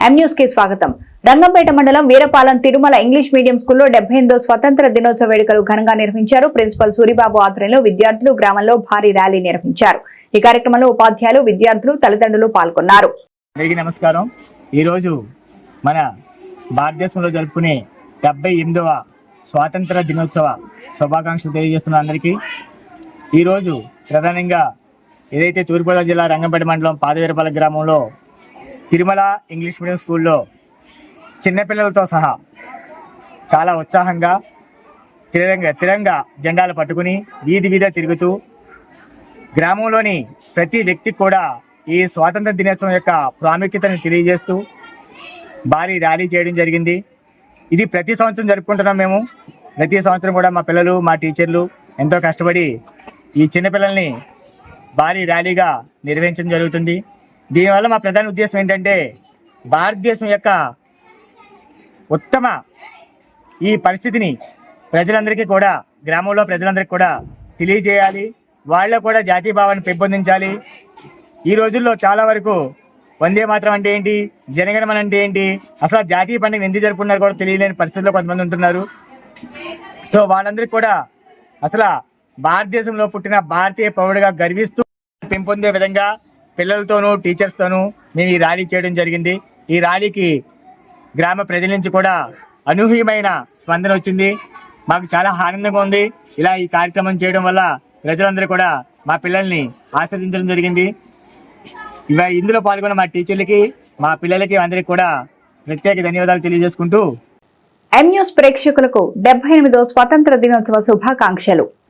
ఎం కి స్వాగతం. రంగంపేట మండలం వీరపాలెం తిరుమల ఇంగ్లీష్ మీడియం స్కూల్లో డెబ్బై ఎనిమిదో స్వతంత్ర దినోత్సవ వేడుకలు ఘనంగా నిర్వహించారు. ప్రిన్సిపల్ సూరిబాబు ఆధ్వర్యంలో విద్యార్థులు గ్రామంలో భారీ ర్యాలీ నిర్వహించారు. ఈ కార్యక్రమంలో ఉపాధ్యాయులు విద్యార్థులు తల్లిదండ్రులు పాల్గొన్నారు. అందరికీ నమస్కారం. ఈరోజు మన భారతదేశంలో జరుపుకునే డెబ్బై ఎనిమిదవ స్వాతంత్ర దినోత్సవ శుభాకాంక్షలు తెలియజేస్తున్న అందరికీ ఈరోజు ప్రధానంగా ఏదైతే తూర్పుగోదావరి జిల్లా రంగంపేట మండలం పాదవీరపాలెం గ్రామంలో తిరుమల ఇంగ్లీష్ మీడియం స్కూల్లో చిన్నపిల్లలతో సహా చాలా ఉత్సాహంగా తిరంగ తిరంగా జెండాలు పట్టుకుని వీధి వీధి తిరుగుతూ గ్రామంలోని ప్రతి వ్యక్తికి కూడా ఈ స్వాతంత్ర దినోత్సవం యొక్క ప్రాముఖ్యతను తెలియజేస్తూ భారీ ర్యాలీ చేయడం జరిగింది. ఇది ప్రతి సంవత్సరం జరుపుకుంటున్నాం మేము. ప్రతి సంవత్సరం కూడా మా పిల్లలు మా టీచర్లు ఎంతో కష్టపడి ఈ చిన్నపిల్లల్ని భారీ ర్యాలీగా నిర్వహించడం జరుగుతుంది. దీనివల్ల మా ప్రధాన ఉద్దేశం ఏంటంటే భారతదేశం యొక్క ఉత్తమ ఈ పరిస్థితిని ప్రజలందరికీ కూడా గ్రామంలో ప్రజలందరికీ కూడా తెలియజేయాలి. వాళ్ళలో కూడా జాతీయ భావాన్ని పెంపొందించాలి. ఈ రోజుల్లో చాలా వరకు వందే మాత్రం అంటే ఏంటి జనగణమన అంటే ఏంటి అసలు జాతీయ పండుగ ఎందుకు జరుపుకున్నారు కూడా తెలియలేని పరిస్థితుల్లో కొంతమంది ఉంటున్నారు. సో వాళ్ళందరికీ కూడా అసలు భారతదేశంలో పుట్టిన భారతీయ పౌరుడిగా గర్విస్తూ పెంపొందే విధంగా పిల్లలతోనూ టీచర్స్తోనూ మేము ఈ ర్యాలీ చేయడం జరిగింది. ఈ ర్యాలీకి గ్రామ ప్రజల నుంచి కూడా అనూహ్యమైన స్పందన వచ్చింది. మాకు చాలా ఆనందంగా ఉంది. ఇలా ఈ కార్యక్రమం చేయడం వల్ల ప్రజలందరూ కూడా మా పిల్లల్ని ఆస్వాదించడం జరిగింది. ఇవ ఇందులో పాల్గొన్న మా టీచర్లకి మా పిల్లలకి అందరికీ కూడా ప్రత్యేక ధన్యవాదాలు తెలియజేసుకుంటూ ఎం న్యూస్ ప్రేక్షకులకు డెబ్బై ఎనిమిదో స్వతంత్ర దినోత్సవ శుభాకాంక్షలు.